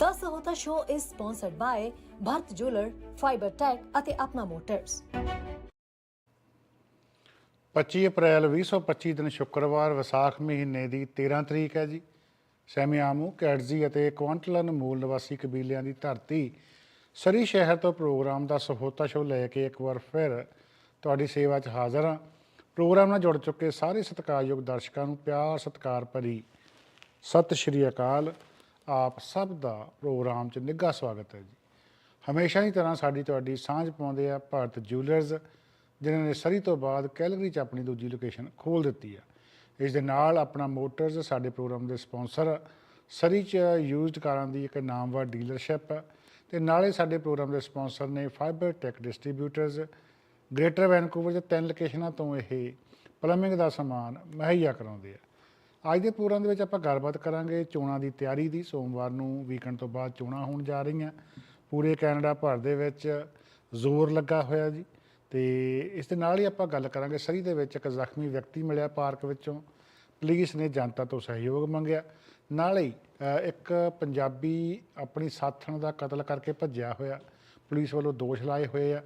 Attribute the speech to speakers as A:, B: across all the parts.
A: The Sahota Show is sponsored by Bharat Jeweler, Fiber Tech ਅਤੇ Apna motors
B: 25 ਅਪ੍ਰੈਲ 2025 ਦਿਨ ਸ਼ੁੱਕਰਵਾਰ ਵਿਸਾਖ ਮਹੀਨੇ ਦੀ 13 ਤਰੀਕ ਹੈ ਜੀ। ਸੈਮਿਆਮੂ ਕੈਟਜ਼ੀ ਅਤੇ ਕੁਆਂਟਲਨ ਮੂਲ ਨਿਵਾਸੀ ਕਬੀਲਿਆਂ ਦੀ ਧਰਤੀ ਸਰੀ ਸ਼ਹਿਰ ਤੋਂ ਪ੍ਰੋਗਰਾਮ ਦਾ ਸਹੋਤਾ ਸ਼ੋ ਲੈ ਕੇ ਇੱਕ ਵਾਰ ਫਿਰ ਤੁਹਾਡੀ ਸੇਵਾ 'ਚ ਹਾਜ਼ਰ ਹਾਂ। ਪ੍ਰੋਗਰਾਮ ਨਾਲ ਜੁੜ ਚੁੱਕੇ ਸਾਰੇ ਸਤਿਕਾਰਯੋਗ ਦਰਸ਼ਕਾਂ ਨੂੰ ਪਿਆਰ ਸਤਿਕਾਰ ਭਰੀ ਸਤਿ ਸ਼੍ਰੀ ਅਕਾਲ। ਆਪ ਸਭ ਦਾ ਪ੍ਰੋਗਰਾਮ 'ਚ ਨਿੱਘਾ ਸਵਾਗਤ ਹੈ ਜੀ। ਹਮੇਸ਼ਾ ਹੀ ਤਰ੍ਹਾਂ ਸਾਡੀ ਤੁਹਾਡੀ ਸਾਂਝ ਪਾਉਂਦੇ ਆ ਭਾਰਤ ਜੁਐਲਰਸ ਜਿਨ੍ਹਾਂ ਨੇ ਸਰੀ ਤੋਂ ਬਾਅਦ ਕੈਲਗਰੀ 'ਚ ਆਪਣੀ ਦੂਜੀ ਲੋਕੇਸ਼ਨ ਖੋਲ ਦਿੱਤੀ ਆ। ਇਸ ਦੇ ਨਾਲ ਆਪਣਾ ਮੋਟਰਸ ਸਾਡੇ ਪ੍ਰੋਗਰਾਮ ਦੇ ਸਪਾਂਸਰ, ਸਰੀ 'ਚ ਯੂਜ਼ਡ ਕਾਰਾਂ ਦੀ ਇੱਕ ਨਾਮਵਰ ਡੀਲਰਸ਼ਿਪ ਹੈ ਤੇ ਨਾਲੇ ਸਾਡੇ ਪ੍ਰੋਗਰਾਮ ਦੇ ਸਪਾਂਸਰ ਨੇ Fiber Tech distributors Greater Vancouver 'ਚ ਤਿੰਨ ਲੋਕੇਸ਼ਨਾਂ ਤੋਂ ਇਹ ਪਲੰਬਿੰਗ ਦਾ ਸਮਾਨ ਮੁਹੱਈਆ ਕਰਾਉਂਦੇ ਆ। ਅੱਜ ਦੇ ਪ੍ਰੋਗਰਾਮ ਦੇ ਵਿੱਚ ਆਪਾਂ ਗੱਲਬਾਤ ਕਰਾਂਗੇ ਚੋਣਾਂ ਦੀ ਤਿਆਰੀ ਦੀ। ਸੋਮਵਾਰ ਨੂੰ ਵੀਕਐਂਡ ਤੋਂ ਬਾਅਦ ਚੋਣਾਂ ਹੋਣ ਜਾ ਰਹੀਆਂ। ਪੂਰੇ ਕੈਨੇਡਾ ਭਰ ਦੇ ਵਿੱਚ ਜ਼ੋਰ ਲੱਗਾ ਹੋਇਆ ਜੀ। ਤੇ ਇਸ ਦੇ ਨਾਲ ਹੀ ਆਪਾਂ ਗੱਲ ਕਰਾਂਗੇ ਸਰੀ ਦੇ ਵਿੱਚ ਇੱਕ ਜ਼ਖਮੀ ਵਿਅਕਤੀ ਮਿਲਿਆ ਪਾਰਕ ਵਿੱਚੋਂ। ਪੁਲਿਸ ਨੇ ਜਨਤਾ ਤੋਂ ਸਹਿਯੋਗ ਮੰਗਿਆ। ਨਾਲੇ ਹੀ ਇੱਕ ਪੰਜਾਬੀ ਆਪਣੀ ਸਾਥਣ ਦਾ ਕਤਲ ਕਰਕੇ ਭੱਜਿਆ ਹੋਇਆ। ਪੁਲਿਸ ਵੱਲੋਂ ਦੋਸ਼ ਲਾਏ ਹੋਏ ਆ।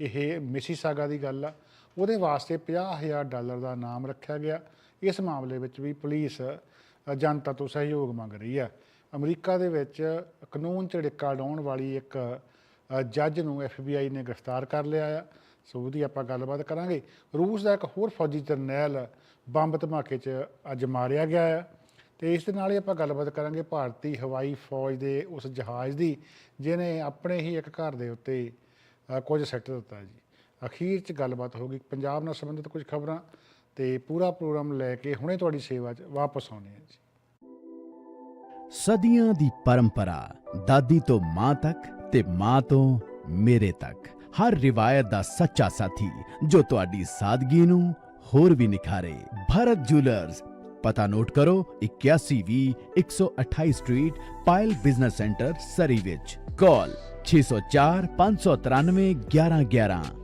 B: ਇਹ ਮਿਸੀਸਾਗਾ ਦੀ ਗੱਲ ਆ। ਉਹਦੇ ਵਾਸਤੇ 50000 ਡਾਲਰ ਦਾ ਨਾਮ ਰੱਖਿਆ ਗਿਆ। ਇਸ ਮਾਮਲੇ ਵਿੱਚ ਵੀ ਪੁਲਿਸ ਜਨਤਾ ਤੋਂ ਸਹਿਯੋਗ ਮੰਗ ਰਹੀ ਆ ਅਮਰੀਕਾ ਦੇ ਵਿੱਚ ਕਾਨੂੰਨ ਝੜਿੱਕਾ ਲਾਉਣ ਵਾਲੀ ਇੱਕ ਜੱਜ ਨੂੰ FBI ਨੇ ਗ੍ਰਿਫਤਾਰ ਕਰ ਲਿਆ ਆ। ਸੋ ਉਹਦੀ ਆਪਾਂ ਗੱਲਬਾਤ ਕਰਾਂਗੇ। ਰੂਸ ਦਾ ਇੱਕ ਹੋਰ ਫੌਜੀ ਜਰਨੈਲ ਬੰਬ ਧਮਾਕੇ 'ਚ ਅੱਜ ਮਾਰਿਆ ਗਿਆ ਆ। ਤੇ ਇਸ ਦੇ ਨਾਲ ਹੀ ਆਪਾਂ ਗੱਲਬਾਤ ਕਰਾਂਗੇ ਭਾਰਤੀ ਹਵਾਈ ਫੌਜ ਦੇ ਉਸ ਜਹਾਜ਼ ਦੀ, ਜਿਹਨੇ ਆਪਣੇ ਹੀ ਇੱਕ ਘਰ ਦੇ ਉੱਤੇ ਕੁਝ ਸੈੱਟ ਦਿੱਤਾ ਜੀ। ਅਖੀਰ 'ਚ ਗੱਲਬਾਤ ਹੋਗੀ ਪੰਜਾਬ ਨਾਲ ਸੰਬੰਧਿਤ ਕੁਝ ਖਬਰਾਂ ਤੇ ਪੂਰਾ ਪ੍ਰੋਗਰਾਮ ਲੈ ਕੇ ਹੁਣੇ ਤੁਹਾਡੀ ਸੇਵਾ 'ਚ ਵਾਪਸ ਆਉਣੇ ਆ ਜੀ।
C: ਸਦੀਆਂ ਦੀ ਪਰੰਪਰਾ, ਦਾਦੀ ਤੋਂ ਮਾਂ ਤੱਕ ਤੇ ਮਾਂ ਤੋਂ ਮੇਰੇ ਤੱਕ। ਹਰ ਰਿਵਾਇਤ ਦਾ ਸੱਚਾ ਸਾਥੀ ਜੋ ਤੁਹਾਡੀ ਸਾਦਗੀ ਨੂੰ ਹੋਰ ਵੀ ਨਿਖਾਰੇ। ਭਾਰਤ ਜੁਐਲਰਸ, ਪਤਾ ਨੋਟ ਕਰੋ 8120 128 street, Payal business centre, Surrey ਵਿੱਚ। ਕਾਲ 604 593 1111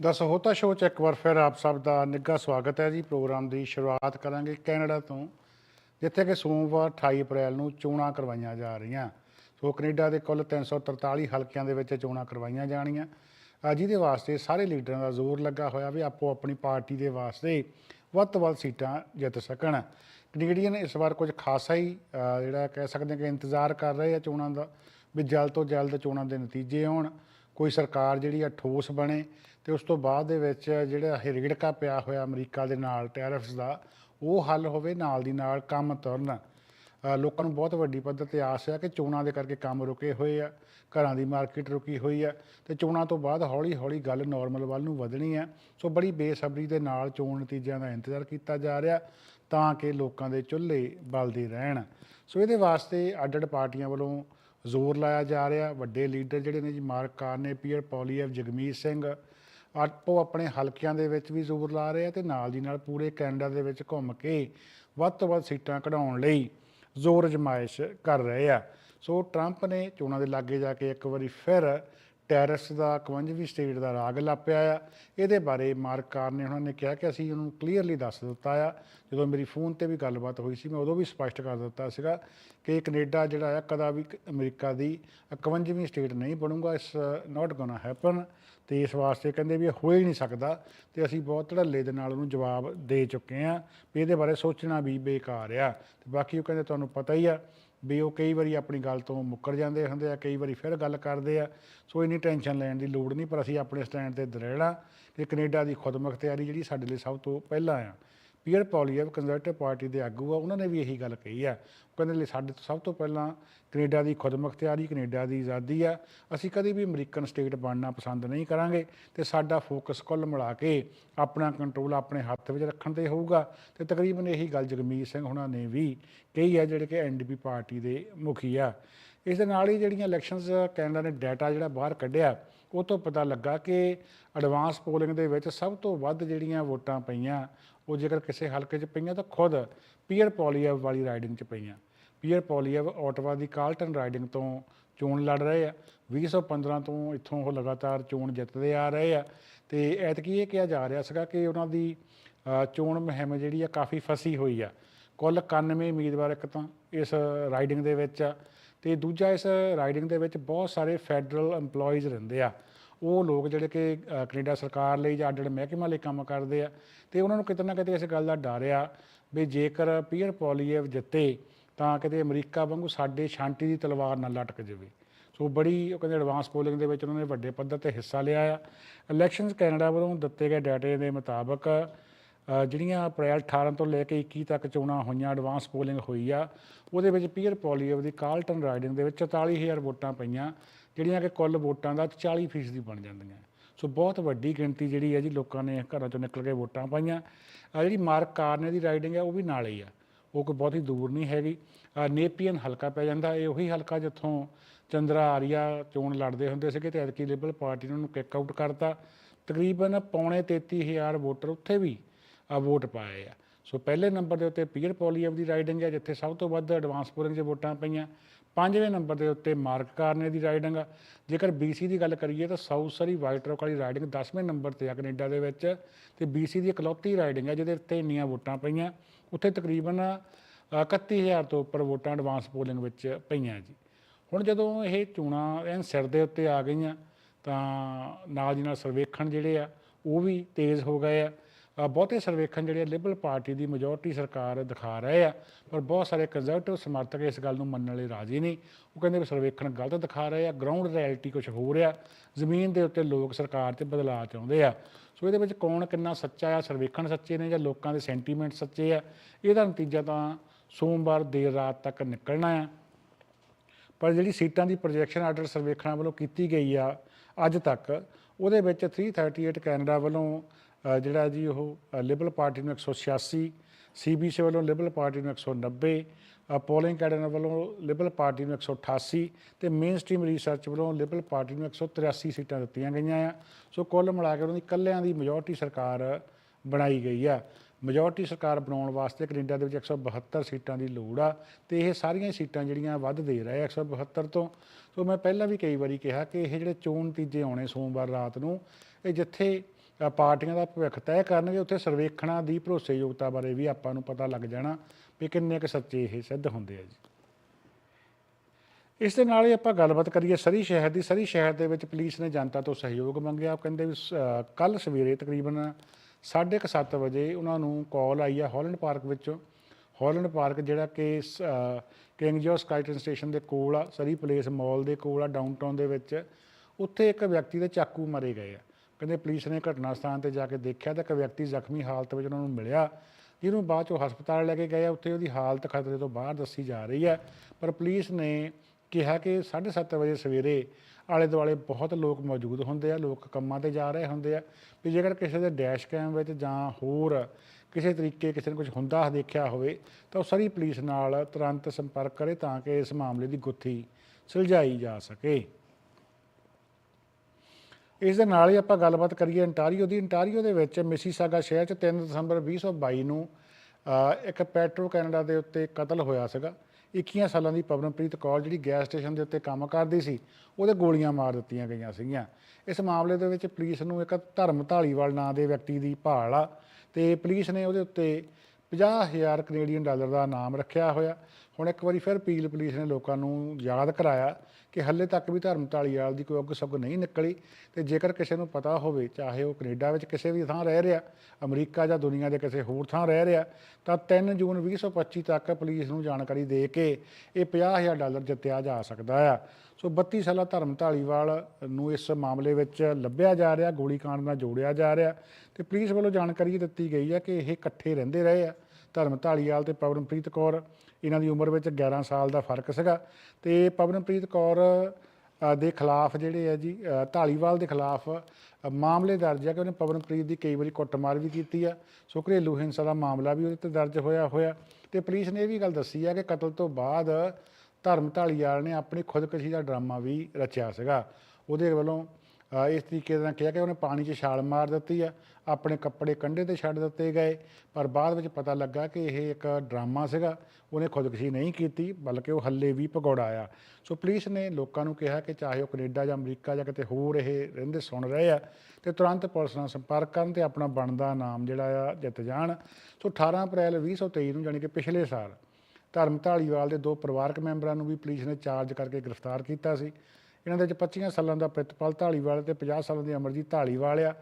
B: ਦਾ ਸਹੋਤਾ ਸ਼ੋਅ 'ਚ ਇੱਕ ਵਾਰ ਫਿਰ ਆਪ ਸਭ ਦਾ ਨਿੱਘਾ ਸਵਾਗਤ ਹੈ ਜੀ। ਪ੍ਰੋਗਰਾਮ ਦੀ ਸ਼ੁਰੂਆਤ ਕਰਾਂਗੇ ਕੈਨੇਡਾ ਤੋਂ, ਜਿੱਥੇ ਕਿ ਸੋਮਵਾਰ 28 ਅਪ੍ਰੈਲ ਨੂੰ ਚੋਣਾਂ ਕਰਵਾਈਆਂ ਜਾ ਰਹੀਆਂ। ਸੋ ਕੈਨੇਡਾ ਦੇ ਕੁੱਲ 343 ਹਲਕਿਆਂ ਦੇ ਵਿੱਚ ਚੋਣਾਂ ਕਰਵਾਈਆਂ ਜਾਣੀਆਂ। ਜਿਹਦੇ ਵਾਸਤੇ ਸਾਰੇ ਲੀਡਰਾਂ ਦਾ ਜ਼ੋਰ ਲੱਗਾ ਹੋਇਆ ਵੀ ਆਪੋ ਆਪਣੀ ਪਾਰਟੀ ਦੇ ਵਾਸਤੇ ਵੱਧ ਤੋਂ ਵੱਧ ਸੀਟਾਂ ਜਿੱਤ ਸਕਣ। ਕੈਨੇਡੀਅਨ ਇਸ ਵਾਰ ਕੁਝ ਖਾਸਾ ਹੀ ਜਿਹੜਾ ਕਹਿ ਸਕਦੇ ਹਾਂ ਕਿ ਇੰਤਜ਼ਾਰ ਕਰ ਰਹੇ ਆ ਚੋਣਾਂ ਦਾ, ਵੀ ਜਲਦ ਤੋਂ ਜਲਦ ਚੋਣਾਂ ਦੇ ਨਤੀਜੇ ਆਉਣ। ਕੋਈ ਸਰਕਾਰ ਜਿਹੜੀ ਆ ਠੋਸ ਬਣੇ ਤੇ ਉਸ ਤੋਂ ਬਾਅਦ ਦੇ ਵਿੱਚ ਜਿਹੜਾ ਇਹ ਰਿਗੜਕਾ ਪਿਆ ਹੋਇਆ ਅਮਰੀਕਾ ਦੇ ਨਾਲ ਟੈਰਿਫਸ ਦਾ, ਉਹ ਹੱਲ ਹੋਵੇ ਨਾਲ ਦੀ ਨਾਲ ਕੰਮ ਤੁਰਨ। ਲੋਕਾਂ ਨੂੰ ਬਹੁਤ ਵੱਡੀ ਪੱਧਰ ਤੇ ਆਸ ਹੈ ਕਿ ਚੋਣਾਂ ਦੇ ਕਰਕੇ ਕੰਮ ਰੁਕੇ ਹੋਏ ਆ, ਘਰਾਂ ਦੀ ਮਾਰਕੀਟ ਰੁਕੀ ਹੋਈ ਆ, ਤੇ ਚੋਣਾਂ ਤੋਂ ਬਾਅਦ ਹੌਲੀ ਹੌਲੀ ਗੱਲ ਨਾਰਮਲ ਵੱਲ ਨੂੰ ਵਧਣੀ ਆ। ਸੋ ਬੜੀ ਬੇਸਬਰੀ ਦੇ ਨਾਲ ਚੋਣ ਨਤੀਜਿਆਂ ਦਾ ਇੰਤਜ਼ਾਰ ਕੀਤਾ ਜਾ ਰਿਹਾ, ਤਾਂ ਕਿ ਲੋਕਾਂ ਦੇ ਚੁੱਲ੍ਹੇ ਬਲਦੇ ਰਹਿਣ। ਸੋ ਇਹਦੇ ਵਾਸਤੇ ਅੱਡ ਅੱਡ ਪਾਰਟੀਆਂ ਵੱਲੋਂ ਜ਼ੋਰ ਲਾਇਆ ਜਾ ਰਿਹਾ। ਵੱਡੇ ਲੀਡਰ ਜਿਹੜੇ ਨੇ ਜੀ, Mark Carney, Pierre Poilievre Jagmeet Singh ਆਪੋ ਆਪਣੇ ਹਲਕਿਆਂ ਦੇ ਵਿੱਚ ਵੀ ਜ਼ੋਰ ਲਾ ਰਹੇ ਆ ਤੇ ਨਾਲ ਦੀ ਨਾਲ ਪੂਰੇ ਕੈਨੇਡਾ ਦੇ ਵਿੱਚ ਘੁੰਮ ਕੇ ਵੱਧ ਤੋਂ ਵੱਧ ਸੀਟਾਂ ਕਢਾਉਣ ਲਈ ਜ਼ੋਰ ਅਜਮਾਇਸ਼ ਕਰ ਰਹੇ ਆ। ਸੋ ਟਰੰਪ ਨੇ ਚੋਣਾਂ ਦੇ ਲਾਗੇ ਜਾ ਕੇ ਇੱਕ ਵਾਰੀ ਫਿਰ ਟੈਰਸ ਦਾ 51ਵੀਂ ਸਟੇਟ ਦਾ ਰਾਗ ਲਾਪਿਆ ਆ। ਇਹਦੇ ਬਾਰੇ ਮਾਰਕ ਕਾਰ ਨੇ ਉਹਨਾਂ ਨੇ ਕਿਹਾ ਕਿ ਅਸੀਂ ਉਹਨੂੰ ਕਲੀਅਰਲੀ ਦੱਸ ਦਿੱਤਾ ਆ। ਜਦੋਂ ਮੇਰੀ ਫੋਨ ਤੇ ਵੀ ਗੱਲਬਾਤ ਹੋਈ ਸੀ, ਮੈਂ ਉਦੋਂ ਵੀ ਸਪਸ਼ਟ ਕਰ ਦਿੱਤਾ ਸੀਗਾ ਕਿ ਕੈਨੇਡਾ ਜਿਹੜਾ ਆ, ਕਦਾ ਵੀ ਅਮਰੀਕਾ ਦੀ 51ਵੀਂ ਸਟੇਟ ਨਹੀਂ ਬਣੂਗਾ ਇਸ ਨਾਟ ਗੋਣਾ ਹੈਪਨ ਤੇ ਇਸ ਵਾਸਤੇ ਕਹਿੰਦੇ ਵੀ ਇਹ ਹੋ ਹੀ ਨਹੀਂ ਸਕਦਾ ਤੇ ਅਸੀਂ ਬਹੁਤ ਧੜੱਲੇ ਦੇ ਨਾਲ ਉਹਨੂੰ ਜਵਾਬ ਦੇ ਚੁੱਕੇ ਆ ਵੀ ਇਹਦੇ ਬਾਰੇ ਸੋਚਣਾ ਵੀ ਬੇਕਾਰ ਆ। ਤੇ ਬਾਕੀ ਉਹ ਕਹਿੰਦੇ ਤੁਹਾਨੂੰ ਪਤਾ ਹੀ ਆ ਵੀ ਉਹ ਕਈ ਵਾਰੀ ਆਪਣੀ ਗੱਲ ਤੋਂ ਮੁੱਕਰ ਜਾਂਦੇ ਹੁੰਦੇ ਆ, ਕਈ ਵਾਰੀ ਫਿਰ ਗੱਲ ਕਰਦੇ ਆ। ਸੋ ਇੰਨੀ ਟੈਨਸ਼ਨ ਲੈਣ ਦੀ ਲੋੜ ਨਹੀਂ, ਪਰ ਅਸੀਂ ਆਪਣੇ ਸਟੈਂਡ ਤੇ ਦ੍ਰਿੜ ਕਿ ਕੈਨੇਡਾ ਦੀ ਖੁਦਮੁਖਤਿਆਰੀ ਜਿਹੜੀ ਸਾਡੇ ਲਈ ਸਭ ਤੋਂ ਪਹਿਲਾਂ ਆ। ਪੀਅਰ ਪੌਲੀਅਵ ਕੰਜ਼ਰਵੇਟਿਵ ਪਾਰਟੀ ਦੇ ਆਗੂ ਆ, ਉਹਨਾਂ ਨੇ ਵੀ ਇਹੀ ਗੱਲ ਕਹੀ ਆ। ਉਹ ਕਹਿੰਦੇ ਲਈ ਸਾਡੇ ਤੋਂ ਸਭ ਤੋਂ ਪਹਿਲਾਂ ਕੈਨੇਡਾ ਦੀ ਖੁਦਮੁਖਤਿਆਰੀ ਕੈਨੇਡਾ ਦੀ ਆਜ਼ਾਦੀ ਆ। ਅਸੀਂ ਕਦੇ ਵੀ ਅਮਰੀਕਨ ਸਟੇਟ ਬਣਨਾ ਪਸੰਦ ਨਹੀਂ ਕਰਾਂਗੇ ਤੇ ਸਾਡਾ ਫੋਕਸ ਕੁੱਲ ਮਿਲਾ ਕੇ ਆਪਣਾ ਕੰਟਰੋਲ ਆਪਣੇ ਹੱਥ ਵਿੱਚ ਰੱਖਣ ਤੇ ਹੋਊਗਾ। ਤੇ ਤਕਰੀਬਨ ਇਹੀ ਗੱਲ ਜਗਮੀਤ ਸਿੰਘ ਹੁਣਾਂ ਨੇ ਵੀ ਕਹੀ ਆ, ਜਿਹੜੇ ਕਿ ਐਨਡੀਪੀ ਪਾਰਟੀ ਦੇ ਮੁਖੀ ਆ। ਇਸ ਦੇ ਨਾਲ ਹੀ ਜਿਹੜੀਆਂ ਇਲੈਕਸ਼ਨਸ ਕੈਨੇਡਾ ਨੇ ਡਾਟਾ ਜਿਹੜਾ ਬਾਹਰ ਕੱਢਿਆ, ਉਹ ਤੋਂ ਪਤਾ ਲੱਗਾ ਕਿ ਐਡਵਾਂਸ ਪੋਲਿੰਗ ਦੇ ਵਿੱਚ ਸਭ ਤੋਂ ਵੱਧ ਜਿਹੜੀਆਂ ਵੋਟਾਂ ਪਈਆਂ ਉਹ ਜੇਕਰ ਕਿਸੇ ਹਲਕੇ 'ਚ ਪਈਆਂ ਤਾਂ ਖੁਦ ਪੀਅਰ ਪੋਲੀਅਵ ਵਾਲੀ ਰਾਈਡਿੰਗ 'ਚ ਪਈਆਂ। ਪੀਅਰ ਪੋਲੀਅਵ ਆਟਵਾ ਦੀ ਕਾਲਟਨ ਰਾਈਡਿੰਗ ਤੋਂ ਚੋਣ ਲੜ ਰਹੇ ਆ। 2015 ਤੋਂ ਇੱਥੋਂ ਉਹ ਲਗਾਤਾਰ ਚੋਣ ਜਿੱਤਦੇ ਆ ਰਹੇ ਆ। ਤੇ ਐਤਕੀ ਇਹ ਕਿਹਾ ਜਾ ਰਿਹਾ ਸੀਗਾ ਕਿ ਉਹਨਾਂ ਦੀ ਚੋਣ ਮੁਹਿੰਮ ਜਿਹੜੀ ਆ ਕਾਫੀ ਫਸੀ ਹੋਈ ਆ। ਕੁੱਲ 91 ਉਮੀਦਵਾਰ ਇੱਕ ਤਾਂ ਇਸ ਰਾਈਡਿੰਗ ਦੇ ਵਿੱਚ ਆ। ਤੇ ਦੂਜਾ ਇਸ ਰਾਈਡਿੰਗ ਦੇ ਵਿੱਚ ਬਹੁਤ ਸਾਰੇ ਫੈਡਰਲ EMPLOYEES ਰਹਿੰਦੇ ਆ। ਉਹ ਲੋਕ ਜਿਹੜੇ ਕਿ ਅ, ਕੈਨੇਡਾ ਸਰਕਾਰ ਲਈ ਜਾਂ ਅੱਡ ਅੱਡ ਮਹਿਕਮਿਆਂ ਲਈ ਕੰਮ ਕਰਦੇ ਆ ਤੇ ਉਹਨਾਂ ਨੂੰ ਕਿਤੇ ਨਾ ਕਿਤੇ ਇਸ ਗੱਲ ਦਾ ਡਰ ਆ ਵੀ ਜੇਕਰ ਪੀਅਰ ਪੋਲੀਏਵ ਜਿੱਤੇ ਤਾਂ ਕਿਤੇ ਅਮਰੀਕਾ ਵਾਂਗੂ ਸਾਡੇ ਸ਼ਾਂਤੀ ਦੀ ਤਲਵਾਰ ਨਾਲ ਲਟਕ ਜਾਵੇ। ਸੋ ਬੜੀ ਉਹ ਕਹਿੰਦੇ ਐਡਵਾਂਸ ਪੋਲਿੰਗ ਦੇ ਵਿੱਚ ਉਹਨਾਂ ਨੇ ਵੱਡੇ ਪੱਧਰ ਤੇ ਹਿੱਸਾ ਲਿਆ ਆ। ਇਲੈਕਸ਼ਨਸ ਕੈਨੇਡਾ ਵੱਲੋਂ ਦਿੱਤੇ ਗਏ ਡਾਟੇ ਦੇ ਮੁਤਾਬਕ ਜਿਹੜੀਆਂ ਅਪ੍ਰੈਲ 18 ਤੋਂ ਲੈ ਕੇ 21 ਤੱਕ ਚੋਣਾਂ ਹੋਈਆਂ ਐਡਵਾਂਸ ਪੋਲਿੰਗ ਹੋਈ ਆ ਉਹਦੇ ਵਿੱਚ ਪੀਅਰ ਪੋਲੀਅਵ ਦੀ ਕਾਲਟਨ ਰਾਈਡਿੰਗ ਦੇ ਵਿੱਚ 44000 ਵੋਟਾਂ ਪਈਆਂ। ਜਿਹੜੀਆਂ ਕਿ ਕੁੱਲ ਵੋਟਾਂ ਦਾ 40% ਬਣ ਜਾਂਦੀਆਂ। ਸੋ ਬਹੁਤ ਵੱਡੀ ਗਿਣਤੀ ਜਿਹੜੀ ਹੈ ਜੀ ਲੋਕਾਂ ਨੇ ਘਰਾਂ ਚੋਂ ਨਿਕਲ ਕੇ ਵੋਟਾਂ ਪਾਈਆਂ। ਆ ਜਿਹੜੀ ਮਾਰਕ ਕਾਰਨੇ ਦੀ ਰਾਈਡਿੰਗ ਹੈ, ਉਹ ਵੀ ਨਾਲ ਹੀ ਆ। ਉਹ ਕੋਈ ਬਹੁਤੀ ਦੂਰ ਨਹੀਂ ਹੈਗੀ। ਨੇਪੀਅਨ ਹਲਕਾ ਪੈ ਜਾਂਦਾ। ਇਹ ਉਹੀ ਹਲਕਾ ਜਿੱਥੋਂ ਚੰਦਰਾ ਆਰੀਆ ਚੋਣ ਲੜਦੇ ਹੁੰਦੇ ਸੀਗੇ ਤੇ ਐਤਕੀ ਲਿਬਰਲ ਪਾਰਟੀ ਨੇ ਉਹਨੂੰ ਕਿੱਕ ਆਊਟ ਕਰਤਾ। ਤਕਰੀਬਨ ਪੌਣੇ 33000 ਵੋਟਰ ਉੱਥੇ ਵੀ ਵੋਟ ਪਾਏ ਆ। ਸੋ ਪਹਿਲੇ ਨੰਬਰ ਦੇ ਉੱਤੇ ਪੀਅਰ ਪੋਲੀਅਵ ਦੀ ਰਾਈਡਿੰਗ ਹੈ, ਜਿੱਥੇ ਸਭ ਤੋਂ ਵੱਧ ਐਡਵਾਂਸ ਪੋਲਿੰਗ 'ਚ ਵੋਟਾਂ ਪਈਆਂ। ਪੰਜਵੇਂ ਨੰਬਰ ਦੇ ਉੱਤੇ ਮਾਰਕ ਕਾਰਨੇ ਦੀ ਰਾਈਡਿੰਗ ਆ ਜੇਕਰ BC ਦੀ ਗੱਲ ਕਰੀਏ ਤਾਂ ਸਾਊਥ ਸਰੀ ਵਾਈਟ ਰੌਕ ਵਾਲੀ ਰਾਈਡਿੰਗ 10ਵੇਂ ਨੰਬਰ ਤੇ ਆ ਕੈਨੇਡਾ ਦੇ ਵਿੱਚ। ਤੇ BC ਦੀ ਇਕਲੌਤੀ ਰਾਈਡਿੰਗ ਆ ਜਿਹਦੇ ਉੱਤੇ ਇੰਨੀਆਂ ਵੋਟਾਂ ਪਈਆਂ। ਉੱਥੇ ਤਕਰੀਬਨ ਅ, 31000 ਤੋਂ ਉੱਪਰ ਵੋਟਾਂ ਐਡਵਾਂਸ ਪੋਲਿੰਗ ਵਿੱਚ ਪਈਆਂ ਜੀ। ਹੁਣ ਜਦੋਂ ਇਹ ਚੋਣਾਂ ਐਨ ਸਿਰ ਦੇ ਉੱਤੇ ਆ ਗਈਆਂ ਤਾਂ ਨਾਲ ਦੀ ਨਾਲ ਸਰਵੇਖਣ ਜਿਹੜੇ ਆ ਉਹ ਵੀ ਤੇਜ਼ ਹੋ ਗਏ ਆ। ਬਹੁਤੇ ਸਰਵੇਖਣ ਜਿਹੜੇ ਲਿਬਰਲ ਪਾਰਟੀ ਦੀ ਮੈਜੋਰਟੀ ਸਰਕਾਰ ਦਿਖਾ ਰਹੇ ਆ, ਪਰ ਬਹੁਤ ਸਾਰੇ ਕੰਜ਼ਰਵੇਟਿਵ ਸਮਰਥਕ ਇਸ ਗੱਲ ਨੂੰ ਮੰਨਣ ਲਈ ਰਾਜ਼ੀ ਨਹੀਂ। ਉਹ ਕਹਿੰਦੇ ਵੀ ਸਰਵੇਖਣ ਗਲਤ ਦਿਖਾ ਰਹੇ ਆ ਗਰਾਊਂਡ ਰਿਐਲਿਟੀ ਕੁਝ ਹੋ ਰਿਹਾ ਜ਼ਮੀਨ ਦੇ ਉੱਤੇ ਲੋਕ ਸਰਕਾਰ 'ਤੇ ਬਦਲਾਅ ਚਾਹੁੰਦੇ ਆ। ਸੋ ਇਹਦੇ ਵਿੱਚ ਕੌਣ ਕਿੰਨਾ ਸੱਚਾ ਆ, ਸਰਵੇਖਣ ਸੱਚੇ ਨੇ ਜਾਂ ਲੋਕਾਂ ਦੇ ਸੈਂਟੀਮੈਂਟ ਸੱਚੇ ਆ? ਇਹਦਾ ਨਤੀਜਾ ਤਾਂ ਸੋਮਵਾਰ ਦੇਰ ਰਾਤ ਤੱਕ ਨਿਕਲਣਾ ਆ। ਪਰ ਜਿਹੜੀ ਸੀਟਾਂ ਦੀ ਪ੍ਰੋਜੈਕਸ਼ਨ ਆਰਡਰ ਸਰਵੇਖਣਾਂ ਵੱਲੋਂ ਕੀਤੀ ਗਈ ਆ, ਅੱਜ ਤੱਕ, ਉਹਦੇ ਵਿੱਚ 338 ਕੈਨੇਡਾ ਵੱਲੋਂ ਜਿਹੜਾ ਜੀ ਉਹ ਲਿਬਰਲ ਪਾਰਟੀ ਨੂੰ 186 ਸੀਬੀਸੀ ਵੱਲੋਂ ਲਿਬਰਲ ਪਾਰਟੀ ਨੂੰ 190 ਅ, ਪੋਲਿੰਗ ਕੈਡਰ ਵੱਲੋਂ ਲਿਬਰਲ ਪਾਰਟੀ ਨੂੰ 188 ਤੇ ਮੇਨ ਸਟ੍ਰੀਮ ਰਿਸਰਚ ਵੱਲੋਂ ਲਿਬਰਲ ਪਾਰਟੀ ਨੂੰ 183 ਸੀਟਾਂ ਦਿੱਤੀਆਂ ਗਈਆਂ ਆ। ਸੋ ਕੁੱਲ ਮਿਲਾ ਕੇ ਉਹਨਾਂ ਦੀ ਇਕੱਲਿਆਂ ਦੀ ਮੈਜੋਰਟੀ ਸਰਕਾਰ ਬਣਾਈ ਗਈ ਆ। ਮੈਜੋਰਟੀ ਸਰਕਾਰ ਬਣਾਉਣ ਵਾਸਤੇ ਕੈਨੇਡਾ ਦੇ ਵਿੱਚ 172 ਸੀਟਾਂ ਦੀ ਲੋੜ ਆ ਤੇ ਇਹ ਸਾਰੀਆਂ ਸੀਟਾਂ ਜਿਹੜੀਆਂ ਵੱਧ ਦੇ ਰਹੇ ਆ 172 ਤੋਂ। ਸੋ ਮੈਂ ਪਹਿਲਾਂ ਵੀ ਕਈ ਵਾਰੀ ਕਿਹਾ ਕਿ ਇਹ ਜਿਹੜੇ ਚੋਣ ਨਤੀਜੇ ਆਉਣੇ ਸੋਮਵਾਰ ਰਾਤ ਨੂੰ ਇਹ ਜਿੱਥੇ ਪਾਰਟੀਆਂ ਦਾ ਭਵਿੱਖ ਤੈਅ ਕਰਨਗੇ, ਉੱਥੇ ਸਰਵੇਖਣਾਂ ਦੀ ਭਰੋਸੇਯੋਗਤਾ ਬਾਰੇ ਵੀ ਆਪਾਂ ਨੂੰ ਪਤਾ ਲੱਗ ਜਾਣਾ ਵੀ ਕਿੰਨੇ ਕੁ ਸੱਚੇ ਇਹ ਸਿੱਧ ਹੁੰਦੇ ਆ ਜੀ। ਇਸ ਦੇ ਨਾਲ ਹੀ ਆਪਾਂ ਗੱਲਬਾਤ ਕਰੀਏ ਸਰੀ ਸ਼ਹਿਰ ਦੀ। ਸਰੀ ਸ਼ਹਿਰ ਦੇ ਵਿੱਚ ਪੁਲਿਸ ਨੇ ਜਨਤਾ ਤੋਂ ਸਹਿਯੋਗ ਮੰਗਿਆ। ਉਹ ਕਹਿੰਦੇ ਵੀ ਕੱਲ ਸਵੇਰੇ ਤਕਰੀਬਨ 7:30 ਵਜੇ ਉਹਨਾਂ ਨੂੰ ਕਾਲ ਆਈ ਆ ਹਾਲੈਂਡ ਪਾਰਕ ਵਿੱਚੋਂ। ਹਾਲੈਂਡ ਪਾਰਕ ਜਿਹੜਾ ਕਿ ਸ- ਕਿੰਗ ਜੋਰਜ ਸਕਾਈਟਨ ਸਟੇਸ਼ਨ ਦੇ ਕੋਲ ਆ, ਸਰੀ ਪਲੇਸ ਮਾਲ ਦੇ ਕੋਲ ਆ, ਡਾਊਨਟਾਊਨ ਦੇ ਵਿੱਚ। ਉੱਥੇ ਇੱਕ ਵਿਅਕਤੀ ਦੇ ਚਾਕੂ ਮਾਰੇ ਗਏ ਆ। ਕਹਿੰਦੇ ਪੁਲਿਸ ਨੇ ਘਟਨਾ ਸਥਾਨ ਤੇ ਜਾ ਕੇ ਦੇਖਿਆ ਤਾਂ ਇੱਕ ਵਿਅਕਤੀ ਜ਼ਖਮੀ ਹਾਲਤ ਵਿੱਚ ਉਹਨਾਂ ਨੂੰ ਮਿਲਿਆ। ਜਿਹਨੂੰ ਬਾਅਦ ਚੋਂ ਹਸਪਤਾਲ ਲੈ ਕੇ ਗਏ ਆ, ਉੱਥੇ ਉਹਦੀ ਹਾਲਤ ਖਤਰੇ ਤੋਂ ਬਾਹਰ ਦੱਸੀ ਜਾ ਰਹੀ ਹੈ। ਪਰ ਪੁਲਿਸ ਨੇ ਕਿਹਾ ਕਿ 7:30 ਵਜੇ ਸਵੇਰੇ ਆਲੇ ਦੁਆਲੇ ਬਹੁਤ ਲੋਕ ਮੌਜੂਦ ਹੁੰਦੇ ਆ ਲੋਕ ਕੰਮਾਂ ਤੇ ਜਾ ਰਹੇ ਹੁੰਦੇ ਆ। ਵੀ ਜੇਕਰ ਕਿਸੇ ਦੇ ਡੈਸ਼ ਕੈਮ ਵਿੱਚ ਜਾਂ ਹੋਰ ਕਿਸੇ ਤਰੀਕੇ ਕਿਸੇ ਨੂੰ ਕੁਝ ਹੁੰਦਾ ਦੇਖਿਆ ਹੋਵੇ ਤਾਂ ਉਹ ਸਾਰੀ ਪੁਲਿਸ ਨਾਲ ਤੁਰੰਤ ਸੰਪਰਕ ਕਰੇ ਤਾਂ ਕਿ ਇਸ ਮਾਮਲੇ ਦੀ ਗੁੱਥੀ ਸੁਲਝਾਈ ਜਾ ਸਕੇ। ਇਸ ਦੇ ਨਾਲ ਹੀ ਆਪਾਂ ਗੱਲਬਾਤ ਕਰੀਏ ਅੰਟਾਰੀਓ ਦੀ। ਅੰਟਾਰੀਓ ਦੇ ਵਿੱਚ ਮਿਸੀਸਾਗਾ ਸ਼ਹਿਰ 'ਚ 3 ਦਸੰਬਰ 2022 ਨੂੰ ਇੱਕ ਪੈਟਰੋ ਕੈਨੇਡਾ ਦੇ ਉੱਤੇ ਕਤਲ ਹੋਇਆ ਸੀਗਾ। 21 ਸਾਲਾਂ ਦੀ ਪਵਨਪ੍ਰੀਤ ਕੌਰ ਜਿਹੜੀ ਗੈਸ ਸਟੇਸ਼ਨ ਦੇ ਉੱਤੇ ਕੰਮ ਕਰਦੀ ਸੀ, ਉਹਦੇ ਗੋਲੀਆਂ ਮਾਰ ਦਿੱਤੀਆਂ ਗਈਆਂ ਸੀਗੀਆਂ। ਇਸ ਮਾਮਲੇ ਦੇ ਵਿੱਚ ਪੁਲਿਸ ਨੂੰ ਇੱਕ ਧਰਮ ਢਾਲੀਵਾਲ ਨਾਂ ਦੇ ਵਿਅਕਤੀ ਦੀ ਭਾਲ ਆ ਤੇ ਪੁਲਿਸ ਨੇ ਉਹਦੇ ਉੱਤੇ 50000 ਕੈਨੇਡੀਅਨ ਡਾਲਰ ਦਾ ਨਾਮ ਰੱਖਿਆ ਹੋਇਆ। ਹੁਣ ਇੱਕ ਵਾਰੀ ਫਿਰ ਪੀਲ ਪੁਲਿਸ ਨੇ ਲੋਕਾਂ ਨੂੰ ਯਾਦ ਕਰਾਇਆ ਕਿ ਹੱਲੇ ਤੱਕ ਵੀ ਧਰਮ ਢਾਲੀਵਾਲ ਦੀ ਕੋਈ ਅੱਗ ਸੱਗ ਨਹੀਂ ਨਿਕਲੀ ਤੇ ਜੇਕਰ ਕਿਸੇ ਨੂੰ ਪਤਾ ਹੋਵੇ, ਚਾਹੇ ਉਹ ਕੈਨੇਡਾ ਵਿੱਚ ਕਿਸੇ ਵੀ ਥਾਂ ਰਹਿ ਰਿਹਾ, ਅਮਰੀਕਾ ਜਾਂ ਦੁਨੀਆ ਦੇ ਕਿਸੇ ਹੋਰ ਥਾਂ ਰਹਿ ਰਿਹਾ, ਤਾਂ 3 ਜੂਨ 2025 ਤੱਕ ਪੁਲਿਸ ਨੂੰ ਜਾਣਕਾਰੀ ਦੇ ਕੇ ਇਹ 50000 ਡਾਲਰ ਜਿੱਤਿਆ ਜਾ ਸਕਦਾ ਆ। ਸੋ 32 ਸਾਲਾ ਧਰਮ ਢਾਲੀਵਾਲ ਨੂੰ ਇਸ ਮਾਮਲੇ ਵਿੱਚ ਲੱਭਿਆ ਜਾ ਰਿਹਾ ਗੋਲੀकांड ਨਾਲ ਜੋੜਿਆ ਜਾ ਰਿਹਾ ਤੇ ਪੁਲਿਸ ਵੱਲੋਂ ਜਾਣਕਾਰੀ ਦਿੱਤੀ ਗਈ ਹੈ ਕਿ ਇਹ ਇਕੱਠੇ ਰਹਿੰਦੇ ਰਹੇ ਆ। ਧਰਮ ਢਾਲੀਵਾਲ ਤੇ ਪਵਨਪ੍ਰੀਤ ਕੌਰ ਇਹਨਾਂ ਦੀ ਉਮਰ ਵਿੱਚ 11 ਸਾਲ ਦਾ ਫ਼ਰਕ ਸੀਗਾ ਤੇ ਪਵਨਪ੍ਰੀਤ ਕੌਰ ਦੇ ਖਿਲਾਫ ਜਿਹੜੇ ਆ ਜੀ ਅ, ਢਾਲੀਵਾਲ ਦੇ ਖਿਲਾਫ ਮਾਮਲੇ ਦਰਜ ਆ ਕਿ ਉਹਨੇ ਪਵਨਪ੍ਰੀਤ ਦੀ ਕਈ ਵਾਰੀ ਕੁੱਟਮਾਰ ਵੀ ਕੀਤੀ ਆ। ਸੋ ਘਰੇਲੂ ਹਿੰਸਾ ਦਾ ਮਾਮਲਾ ਵੀ ਉਹਦੇ ਤੇ ਦਰਜ ਹੋਇਆ ਹੋਇਆ। ਤੇ ਪੁਲਿਸ ਨੇ ਇਹ ਵੀ ਗੱਲ ਦੱਸੀ ਆ ਕਿ ਕਤਲ ਤੋਂ ਬਾਅਦ ਧਰਮ ਢਾਲੀਵਾਲ ਨੇ ਆਪਣੀ ਖੁਦਕੁਸ਼ੀ ਦਾ ਡਰਾਮਾ ਵੀ ਰਚਿਆ ਸੀਗਾ। ਉਹਦੇ ਵੱਲੋਂ ਇਸ ਤਰੀਕੇ ਨਾਲ ਕਿਹਾ ਕਿ ਉਹਨੇ ਪਾਣੀ 'ਚ ਛਾਲ ਮਾਰ ਦਿੱਤੀ ਆ, ਆਪਣੇ ਕੱਪੜੇ ਕੰਢੇ ਤੇ ਛੱਡ ਦਿੱਤੇ ਗਏ, ਪਰ ਬਾਅਦ ਵਿੱਚ ਪਤਾ ਲੱਗਾ ਕਿ ਇਹ ਇੱਕ ਡਰਾਮਾ ਸੀਗਾ, ਉਹਨੇ ਖੁਦਕੁਸ਼ੀ ਨਹੀਂ ਕੀਤੀ, ਬਲਕਿ ਉਹ ਹੱਲੇ ਵੀ ਭਗੌੜਾ ਆ। ਸੋ ਪੁਲਿਸ ਨੇ ਲੋਕਾਂ ਨੂੰ ਕਿਹਾ ਕਿ ਚਾਹੇ ਉਹ ਕੈਨੇਡਾ ਜਾਂ ਅਮਰੀਕਾ ਜਾਂ ਕਿਤੇ ਹੋਰ ਇਹ ਰਹਿੰਦੇ ਸੁਣ ਰਹੇ ਆ, ਤੇ ਤੁਰੰਤ ਪੁਲਿਸ ਨਾਲ ਸੰਪਰਕ ਕਰਨ ਤੇ ਆਪਣਾ ਬਣਦਾ ਨਾਮ ਜਿਹੜਾ ਆ ਜਿੱਤ ਜਾਣ। ਸੋ 18 ਅਪ੍ਰੈਲ 2023 ਨੂੰ ਜਾਣੀ ਕਿ ਪਿਛਲੇ ਸਾਲ ਧਰਮ ਢਾਲੀਵਾਲ ਦੇ ਦੋ ਪਰਿਵਾਰਕ ਮੈਂਬਰਾਂ ਨੂੰ ਵੀ ਪੁਲਿਸ ਨੇ ਚਾਰਜ ਕਰਕੇ ਗ੍ਰਿਫਤਾਰ ਕੀਤਾ ਸੀ। ਇਹਨਾਂ ਦੇ ਵਿੱਚ 25 ਸਾਲਾਂ ਦਾ ਪ੍ਰਿਤਪਾਲ ਢਾਲੀਵਾਲ ਤੇ 50 ਸਾਲਾਂ ਦੀ ਅਮਰਜੀਤ ਢਾਲੀਵਾਲ ਆ।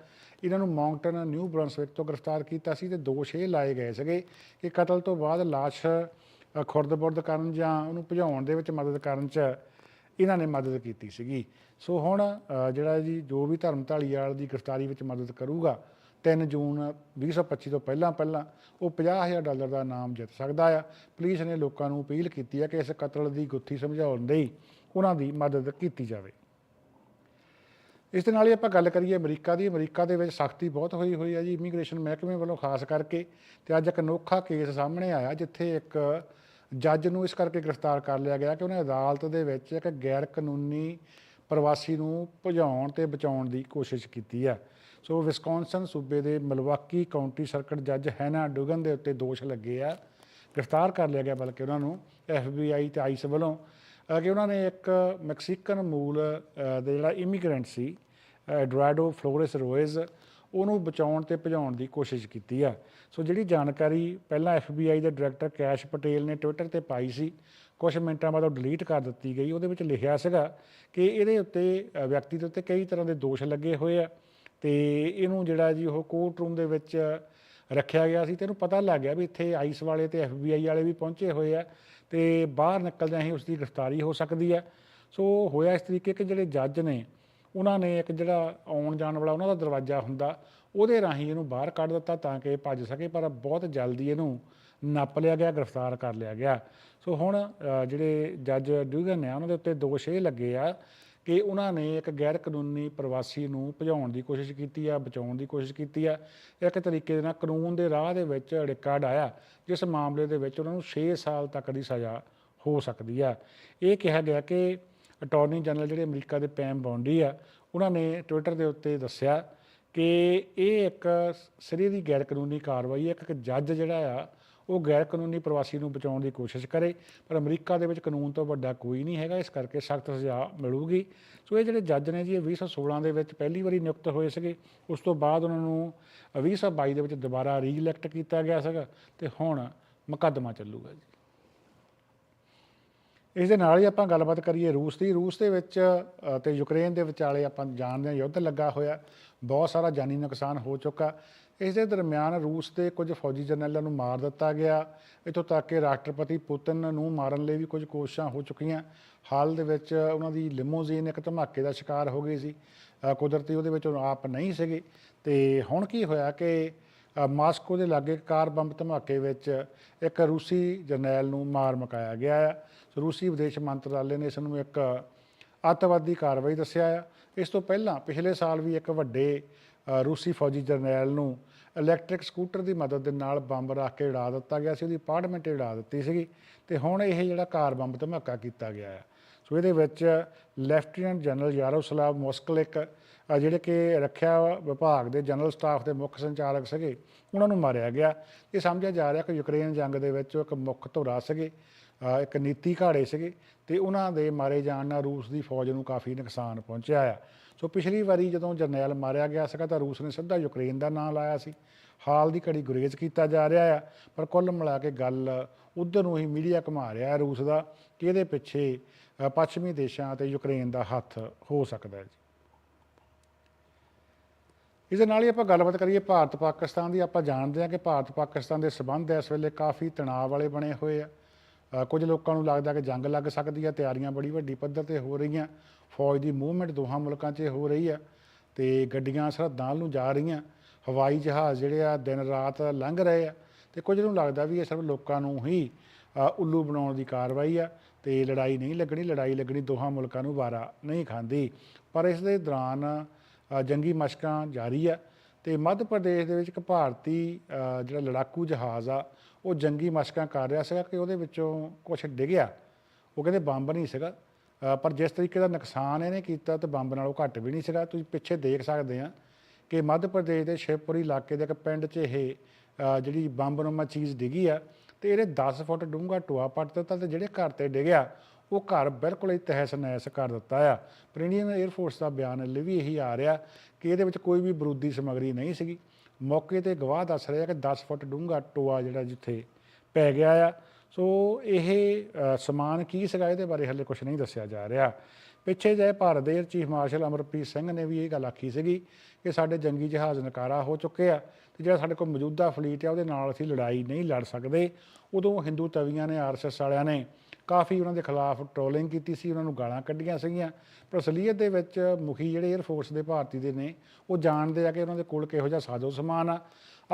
B: ਇਹਨਾਂ ਨੂੰ ਮੌਂਕਟਨ ਨਿਊ ਬ੍ਰੰਸਵਿਕ ਤੋਂ ਗ੍ਰਿਫਤਾਰ ਕੀਤਾ ਸੀ ਤੇ ਦੋਸ਼ ਇਹ ਲਾਏ ਗਏ ਸੀਗੇ ਕਿ ਕਤਲ ਤੋਂ ਬਾਅਦ ਲਾਸ਼ ਅ, ਖੁਰਦ-ਬੁਰਦ ਕਰਨ ਜਾਂ ਉਹਨੂੰ ਭਜਾਉਣ ਦੇ ਵਿੱਚ ਮਦਦ ਕਰਨ 'ਚ ਇਹਨਾਂ ਨੇ ਮਦਦ ਕੀਤੀ ਸੀਗੀ। ਸੋ ਹੁਣ ਜਿਹੜਾ ਜੀ ਜੋ ਵੀ ਧਰਮ ਢਾਲੀਵਾਲ ਦੀ ਗ੍ਰਿਫਤਾਰੀ ਵਿੱਚ ਮਦਦ ਕਰੂਗਾ 3 ਜੂਨ 2025 ਤੋਂ ਪਹਿਲਾਂ ਪਹਿਲਾਂ ਉਹ 50000 ਡਾਲਰ ਦਾ ਇਨਾਮ ਜਿੱਤ ਸਕਦਾ ਆ। ਪੁਲਿਸ ਨੇ ਲੋਕਾਂ ਨੂੰ ਅਪੀਲ ਕੀਤੀ ਹੈ ਕਿ ਇਸ ਕਤਲ ਦੀ ਗੁੱਥੀ ਸਮਝਾਉਣ ਲਈ ਉਹਨਾਂ ਦੀ ਮਦਦ ਕੀਤੀ ਜਾਵੇ। ਇਸ ਦੇ ਨਾਲ ਹੀ ਆਪਾਂ ਗੱਲ ਕਰੀਏ ਅਮਰੀਕਾ ਦੀ। ਅਮਰੀਕਾ ਦੇ ਵਿੱਚ ਸਖਤੀ ਬਹੁਤ ਹੋਈ ਹੋਈ ਹੈ ਜੀ। ਇਮੀਗ੍ਰੇਸ਼ਨ ਮਹਿਕਮੇ ਵੱਲੋਂ ਖਾਸ ਕਰਕੇ ਤੇ ਅੱਜ ਇੱਕ ਅਨੋਖਾ ਕੇਸ ਸਾਹਮਣੇ ਆਇਆ ਜਿੱਥੇ ਇੱਕ ਜੱਜ ਨੂੰ ਇਸ ਕਰਕੇ ਗ੍ਰਿਫਤਾਰ ਕਰ ਲਿਆ ਗਿਆ ਕਿ ਉਹਨੇ ਅਦਾਲਤ ਦੇ ਵਿੱਚ ਇੱਕ ਗੈਰ ਕਾਨੂੰਨੀ ਪ੍ਰਵਾਸੀ ਨੂੰ ਭਜਾਉਣ ਤੇ ਬਚਾਉਣ ਦੀ ਕੋਸ਼ਿਸ਼ ਕੀਤੀ ਹੈ। ਸੋ ਵਿਸਕੌਨਸਨ ਸੂਬੇ ਦੇ ਮਲਵਾਕੀ ਕਾਉਂਟੀ ਸਰਕਟ ਜੱਜ ਹੈਨਾ ਡੁਗਨ ਦੇ ਉੱਤੇ ਦੋਸ਼ ਲੱਗੇ ਆ। ਗ੍ਰਿਫਤਾਰ ਕਰ ਲਿਆ ਗਿਆ ਬਲਕਿ ਉਹਨਾਂ ਨੂੰ ਐਫਬੀਆਈ ਤੇ ਆਈਸ ਵੱਲੋਂ ਕਿ ਉਹਨਾਂ ਨੇ ਇੱਕ ਮੈਕਸੀਕਨ ਮੂਲ ਦੇ ਜਿਹੜਾ ਇਮੀਗ੍ਰੈਂਟ ਸੀ ਐਡਰਾਡੋ ਫਲੋਰੈਸ ਰੋਇਜ਼, ਉਹਨੂੰ ਬਚਾਉਣ ਤੇ ਭਜਾਉਣ ਦੀ ਕੋਸ਼ਿਸ਼ ਕੀਤੀ ਆ। ਸੋ ਜਿਹੜੀ ਜਾਣਕਾਰੀ ਪਹਿਲਾਂ ਐਫਬੀਆਈ ਦੇ ਡਾਇਰੈਕਟਰ ਕੈਸ਼ ਪਟੇਲ ਨੇ ਟਵਿੱਟਰ ਤੇ ਪਾਈ ਸੀ ਕੁਝ ਮਿੰਟਾਂ ਬਾਅਦ ਉਹ ਡਿਲੀਟ ਕਰ ਦਿੱਤੀ ਗਈ। ਉਹਦੇ ਵਿੱਚ ਲਿਖਿਆ ਸੀਗਾ ਕਿ ਇਹਦੇ ਉੱਤੇ ਵਿਅਕਤੀ ਦੇ ਉੱਤੇ ਕਈ ਤਰ੍ਹਾਂ ਦੇ ਦੋਸ਼ ਲੱਗੇ ਹੋਏ ਆ ਤੇ ਇਹਨੂੰ ਜਿਹੜਾ ਜੀ ਉਹ ਕੋਰਟ ਰੂਮ ਦੇ ਵਿੱਚ ਰੱਖਿਆ ਗਿਆ ਸੀ ਤੇ ਇਹਨੂੰ ਪਤਾ ਲੱਗ ਗਿਆ ਵੀ ਇੱਥੇ ਆਈਸ ਵਾਲੇ ਤੇ ਐਫਬੀਆਈ ਵਾਲੇ ਵੀ ਪਹੁੰਚੇ ਹੋਏ ਆ ਤੇ ਬਾਹਰ ਨਿਕਲਦਿਆਂ ਹੀ ਉਸ ਦੀ ਗ੍ਰਿਫਤਾਰੀ ਹੋ ਸਕਦੀ ਹੈ ਸੋ ਹੋਇਆ ਇਸ ਤਰੀਕੇ ਕਿ ਜਿਹੜੇ ਜੱਜ ਨੇ, ਉਹਨਾਂ ਨੇ ਇੱਕ ਜਿਹੜਾ ਆਉਣ ਜਾਣ ਵਾਲਾ ਉਹਨਾਂ ਦਾ ਦਰਵਾਜ਼ਾ ਹੁੰਦਾ, ਉਹਦੇ ਰਾਹੀਂ ਇਹਨੂੰ ਬਾਹਰ ਕੱਢ ਦਿੱਤਾ ਤਾਂ ਕਿ ਇਹ ਭੱਜ ਸਕੇ, ਪਰ ਬਹੁਤ ਜਲਦੀ ਇਹਨੂੰ ਨੱਪ ਲਿਆ ਗਿਆ, ਗ੍ਰਿਫਤਾਰ ਕਰ ਲਿਆ ਗਿਆ। ਸੋ ਹੁਣ ਜਿਹੜੇ ਜੱਜ ਡਿਊਗਨ ਨੇ, ਉਹਨਾਂ ਦੇ ਉੱਤੇ ਦੋਸ਼ ਇਹ ਲੱਗੇ ਆ ਕਿ ਉਹਨਾਂ ਨੇ ਇੱਕ ਗੈਰ ਕਾਨੂੰਨੀ ਪ੍ਰਵਾਸੀ ਨੂੰ ਭਜਾਉਣ ਦੀ ਕੋਸ਼ਿਸ਼ ਕੀਤੀ ਆ, ਬਚਾਉਣ ਦੀ ਕੋਸ਼ਿਸ਼ ਕੀਤੀ ਆ। ਇੱਕ ਤਰੀਕੇ ਦੇ ਨਾਲ ਕਾਨੂੰਨ ਦੇ ਰਾਹ ਦੇ ਵਿੱਚ ਰਿਕਾਰਡ ਆਇਆ, ਜਿਸ ਮਾਮਲੇ ਦੇ ਵਿੱਚ ਉਹਨਾਂ ਨੂੰ 6 ਸਾਲ ਤੱਕ ਦੀ ਸਜ਼ਾ ਹੋ ਸਕਦੀ ਆ। ਇਹ ਕਿਹਾ ਗਿਆ ਕਿ ਅਟਾਰਨੀ ਜਨਰਲ ਜਿਹੜੇ ਅਮਰੀਕਾ ਦੇ ਪੈਮ ਬੌਂਡੀ ਆ, ਉਹਨਾਂ ਨੇ ਟਵਿੱਟਰ ਦੇ ਉੱਤੇ ਦੱਸਿਆ ਕਿ ਇਹ ਇੱਕ ਸਿਰੇ ਦੀ ਗੈਰ ਕਾਨੂੰਨੀ ਕਾਰਵਾਈ ਹੈ ਇੱਕ ਜੱਜ ਜਿਹੜਾ ਆ ਉਹ ਗੈਰ ਕਾਨੂੰਨੀ ਪ੍ਰਵਾਸੀ ਨੂੰ ਬਚਾਉਣ ਦੀ ਕੋਸ਼ਿਸ਼ ਕਰੇ ਪਰ ਅਮਰੀਕਾ ਦੇ ਵਿੱਚ ਕਾਨੂੰਨ ਤੋਂ ਵੱਡਾ ਕੋਈ ਨਹੀਂ ਹੈਗਾ ਇਸ ਕਰਕੇ ਸਖਤ ਸਜ਼ਾ ਮਿਲੂਗੀ। ਸੋ ਇਹ ਜਿਹੜੇ ਜੱਜ ਨੇ ਜੀ ਇਹ 2016 ਦੇ ਵਿੱਚ ਪਹਿਲੀ ਵਾਰੀ ਨਿਯੁਕਤ ਹੋਏ ਸੀਗੇ। ਉਸ ਤੋਂ ਬਾਅਦ ਉਹਨਾਂ ਨੂੰ 2022 ਦੇ ਵਿੱਚ ਦੁਬਾਰਾ ਰੀਇਲੈਕਟ ਕੀਤਾ ਗਿਆ ਸੀਗਾ ਤੇ ਹੁਣ ਮੁਕੱਦਮਾ ਚੱਲੂਗਾ ਜੀ। ਇਸ ਦੇ ਨਾਲ ਹੀ ਆਪਾਂ ਗੱਲਬਾਤ ਕਰੀਏ ਰੂਸ ਦੀ। ਰੂਸ ਦੇ ਵਿੱਚ ਅ, ਤੇ ਯੂਕਰੇਨ ਦੇ ਵਿਚਾਲੇ ਆਪਾਂ ਜਾਣਦੇ ਹਾਂ ਯੁੱਧ ਲੱਗਾ ਹੋਇਆ। ਬਹੁਤ ਸਾਰਾ ਜਾਨੀ ਨੁਕਸਾਨ ਹੋ ਚੁੱਕਾ। ਇਸ ਦੇ ਦਰਮਿਆਨ ਰੂਸ ਦੇ ਕੁਝ ਫੌਜੀ ਜਰਨੈਲਾਂ ਨੂੰ ਮਾਰ ਦਿੱਤਾ ਗਿਆ। ਇਥੋਂ ਤੱਕ ਕਿ ਰਾਸ਼ਟਰਪਤੀ ਪੁਤਿਨ ਨੂੰ ਮਾਰਨ ਲਈ ਵੀ ਕੁਝ ਕੋਸ਼ਿਸ਼ਾਂ ਹੋ ਚੁੱਕੀਆਂ। ਹਾਲ ਦੇ ਵਿੱਚ ਉਹਨਾਂ ਦੀ ਲਿਮੋਜ਼ੀਨ ਇੱਕ ਧਮਾਕੇ ਦਾ ਸ਼ਿਕਾਰ ਹੋ ਗਈ ਸੀ। ਕੁਦਰਤੀ ਉਹਦੇ ਵਿੱਚ ਉਹ ਆਪ ਨਹੀਂ ਸੀਗੇ। ਤੇ ਹੁਣ ਕੀ ਹੋਇਆ ਕਿ ਮਾਸਕੋ ਦੇ ਲਾਗੇ ਕਾਰ ਬੰਬ ਧਮਾਕੇ ਵਿੱਚ ਇੱਕ ਰੂਸੀ ਜਰਨੈਲ ਨੂੰ ਮਾਰ ਮੁਕਾਇਆ ਗਿਆ ਹੈ ਰੂਸੀ ਵਿਦੇਸ਼ ਮੰਤਰਾਲੇ ਨੇ ਇਸ ਨੂੰ ਇੱਕ ਅੱਤਵਾਦੀ ਕਾਰਵਾਈ ਦੱਸਿਆ ਆ। ਇਸ ਤੋਂ ਪਹਿਲਾਂ ਪਿਛਲੇ ਸਾਲ ਵੀ ਇੱਕ ਵੱਡੇ ਰੂਸੀ ਫੌਜੀ ਜਰਨੈਲ ਨੂੰ ਇਲੈਕਟ੍ਰਿਕ ਸਕੂਟਰ ਦੀ ਮਦਦ ਦੇ ਨਾਲ ਬੰਬ ਰੱਖ ਕੇ ਉਡਾ ਦਿੱਤਾ ਗਿਆ ਸੀ ਉਹਦੀ ਅਪਾਰਟਮੈਂਟ ਉਡਾ ਦਿੱਤੀ ਸੀਗੀ ਤੇ ਹੁਣ ਇਹ ਜਿਹੜਾ ਕਾਰ ਬੰਬ ਧਮਾਕਾ ਕੀਤਾ ਗਿਆ ਹੈ ਸੋ ਇਹਦੇ ਵਿੱਚ ਲੈਫਟੀਨੈਂਟ ਜਨਰਲ ਯਾਰੋਸਲਾਵ ਮੋਸਕਲਿਕ ਅ, ਜਿਹੜੇ ਕਿ ਰੱਖਿਆ ਵਿਭਾਗ ਦੇ ਜਨਰਲ ਸਟਾਫ ਦੇ ਮੁੱਖ ਸੰਚਾਲਕ ਸੀਗੇ ਉਹਨਾਂ ਨੂੰ ਮਾਰਿਆ ਗਿਆ। ਇਹ ਸਮਝਿਆ ਜਾ ਰਿਹਾ ਕਿ ਯੂਕਰੇਨ ਜੰਗ ਦੇ ਵਿੱਚ ਇੱਕ ਮੁੱਖ ਧੁਰਾ ਸੀਗੇ ਇੱਕ ਨੀਤੀ ਘਾੜੇ ਸੀਗੇ ਤੇ ਉਹਨਾਂ ਦੇ ਮਾਰੇ ਜਾਣ ਨਾਲ ਰੂਸ ਦੀ ਫੌਜ ਨੂੰ ਕਾਫੀ ਨੁਕਸਾਨ ਪਹੁੰਚਿਆ ਆ। ਸੋ ਪਿਛਲੀ ਵਾਰੀ ਜਦੋਂ ਜਰਨੈਲ ਮਾਰਿਆ ਗਿਆ ਸੀਗਾ ਤਾਂ ਰੂਸ ਨੇ ਸਿੱਧਾ ਯੂਕਰੇਨ ਦਾ ਨਾਮ ਲਾਇਆ ਸੀ। ਹਾਲ ਦੀ ਘੜੀ ਗੁਰੇਜ਼ ਕੀਤਾ ਜਾ ਰਿਹਾ ਆ, ਪਰ ਕੁੱਲ ਮਿਲਾ ਕੇ ਗੱਲ ਉਧਰ ਨੂੰ ਹੀ ਮੀਡੀਆ ਘੁਮਾ ਰਿਹਾ ਹੈ ਰੂਸ ਦਾ ਕਿ ਇਹਦੇ ਪਿੱਛੇ ਪੱਛਮੀ ਦੇਸ਼ਾਂ ਅਤੇ ਯੂਕਰੇਨ ਦਾ ਹੱਥ ਹੋ ਸਕਦਾ ਹੈ ਜੀ। ਇਸ ਦੇ ਨਾਲ ਹੀ ਆਪਾਂ ਗੱਲਬਾਤ ਕਰੀਏ ਭਾਰਤ ਪਾਕਿਸਤਾਨ ਦੀ। ਆਪਾਂ ਜਾਣਦੇ ਹਾਂ ਕਿ ਭਾਰਤ ਪਾਕਿਸਤਾਨ ਦੇ ਸਬੰਧ ਇਸ ਵੇਲੇ ਕਾਫੀ ਤਣਾਅ ਵਾਲੇ ਬਣੇ ਹੋਏ ਆ। ਕੁਝ ਲੋਕਾਂ ਨੂੰ ਲੱਗਦਾ ਕਿ ਜੰਗ ਲੱਗ ਸਕਦੀ ਹੈ, ਤਿਆਰੀਆਂ ਬੜੀ ਵੱਡੀ ਪੱਧਰ ਤੇ ਹੋ ਰਹੀਆਂ। ਫੌਜ ਦੀ ਮੂਵਮੈਂਟ ਦੋਹਾਂ ਮੁਲਕਾਂ 'ਚ ਹੋ ਰਹੀ ਆ ਤੇ ਗੱਡੀਆਂ ਸਰਹੱਦਾਂ ਨੂੰ ਜਾ ਰਹੀਆਂ। ਹਵਾਈ ਜਹਾਜ਼ ਜਿਹੜੇ ਆ ਦਿਨ ਰਾਤ ਲੰਘ ਰਹੇ ਆ ਤੇ ਕੁਝ ਨੂੰ ਲੱਗਦਾ ਵੀ ਇਹ ਸਿਰਫ ਲੋਕਾਂ ਨੂੰ ਹੀ ਉੱਲੂ ਬਣਾਉਣ ਦੀ ਕਾਰਵਾਈ ਆ ਤੇ ਲੜਾਈ ਨਹੀਂ ਲੱਗਣੀ, ਲੜਾਈ ਲੱਗਣੀ ਦੋਹਾਂ ਮੁਲਕਾਂ ਨੂੰ ਵਾਰਾ ਨਹੀਂ ਖਾਂਦੀ। ਪਰ ਇਸ ਦੇ ਦੌਰਾਨ ਜੰਗੀ ਮਸ਼ਕਾਂ ਜਾਰੀ ਆ ਤੇ ਮੱਧ ਪ੍ਰਦੇਸ਼ ਦੇ ਵਿੱਚ ਇੱਕ ਭਾਰਤੀ ਜਿਹੜਾ ਲੜਾਕੂ ਜਹਾਜ਼ ਆ, ਉਹ ਜੰਗੀ ਮਸ਼ਕਾਂ ਕਰ ਰਿਹਾ ਸੀਗਾ ਕਿ ਉਹਦੇ ਵਿੱਚੋਂ ਕੁਝ ਡਿੱਗਿਆ। ਉਹ ਕਹਿੰਦੇ ਬੰਬ ਨਹੀਂ ਸੀਗਾ। ਪਰ ਜਿਸ ਤਰੀਕੇ ਦਾ ਨੁਕਸਾਨ ਇਹਨੇ ਕੀਤਾ ਤੇ ਬੰਬ ਨਾਲੋਂ ਘੱਟ ਵੀ ਨਹੀਂ ਸੀਗਾ, ਤੁਸੀਂ ਪਿੱਛੇ ਦੇਖ ਸਕਦੇ ਆ ਕਿ ਮੱਧ ਪ੍ਰਦੇਸ਼ ਦੇ ਸ਼ਿਵਪੁਰੀ ਇਲਾਕੇ ਦੇ ਇੱਕ ਪਿੰਡ 'ਚ ਇਹ ਜਿਹੜੀ ਬੰਬ ਨੁਮਾ ਚੀਜ਼ ਡਿੱਗੀ ਆ ਤੇ ਇਹਨੇ 10 ਫੁੱਟ ਡੂੰਘਾ ਟੋਆ ਪੱਟ ਦਿੱਤਾ ਤੇ ਜਿਹੜੇ ਘਰ ਤੇ ਡਿੱਗਿਆ ਉਹ ਘਰ ਬਿਲਕੁਲ ਹੀ ਤਹਿਸ ਨਹਿਸ ਕਰ ਦਿੱਤਾ ਆ। ਪਰ ਇੰਡੀਅਨ 에ਅਰ ਫੋਰਸ ਦਾ ਬਿਆਨ ਹਲੇ ਵੀ ਇਹੀ ਆ ਰਿਹਾ ਕਿ ਇਹਦੇ ਵਿੱਚ ਕੋਈ ਵੀ ਬਰੂਦੀ ਸਮਗਰੀ ਨਹੀਂ ਸੀਗੀ। ਮੌਕੇ ਤੇ ਗਵਾਹ ਦੱਸ ਰਿਹਾ ਕਿ 10 ਫੁੱਟ ਡੂੰਘਾ ਟੋਆ ਜਿਹੜਾ ਜਿੱਥੇ ਪੈ ਗਿਆ ਆ ਸੋ ਇਹ ਸਮਾਨ ਕੀ ਸੀਗਾ ਇਹਦੇ ਬਾਰੇ ਹਲੇ ਕੁਝ ਨਹੀਂ ਦੱਸਿਆ ਜਾ ਰਿਹਾ। ਪਿੱਛੇ ਜੇ ਭਾਰਤ ਦੇ ਚੀਫ ਮਾਰਸ਼ਲ ਅਮਰਪ੍ਰੀਤ ਸਿੰਘ ਨੇ ਵੀ ਇਹ ਗੱਲ ਆਖੀ ਸੀਗੀ ਕਿ ਸਾਡੇ ਜੰਗੀ ਜਹਾਜ਼ ਨਕਾਰਾ ਹੋ ਚੁੱਕੇ ਆ ਤੇ ਜਿਹੜਾ ਸਾਡੇ ਕੋਲ ਮੌਜੂਦਾ ਫਲੀਟ ਆ ਉਹਦੇ ਨਾਲ ਅਸੀਂ ਲੜਾਈ ਨਹੀਂ ਲੜ ਸਕਦੇ। ਉਦੋਂ ਹਿੰਦੂ ਤਵੀਆਂ ਨੇ ਆਰਐਸਐਸ ਵਾਲਿਆਂ ਨੇ ਕਾਫੀ ਉਹਨਾਂ ਦੇ ਖਿਲਾਫ ਟ੍ਰੋਲਿੰਗ ਕੀਤੀ ਸੀ, ਉਹਨਾਂ ਨੂੰ ਗਾਲਾਂ ਕੱਢੀਆਂ ਸੀਗੀਆਂ। ਪਰ ਅਸਲੀਅਤ ਦੇ ਵਿੱਚ ਮੁਖੀ ਜਿਹੜੇ 에ਅਰ ਫੋਰਸ ਦੇ ਭਾਰਤੀ ਦੇ ਨੇ, ਉਹ ਜਾਣਦੇ ਆ ਕਿ ਉਹਨਾਂ ਦੇ ਕੋਲ ਕਿਹੋ ਜਿਹਾ ਸਾਜ਼ੋ ਸਮਾਨ ਆ।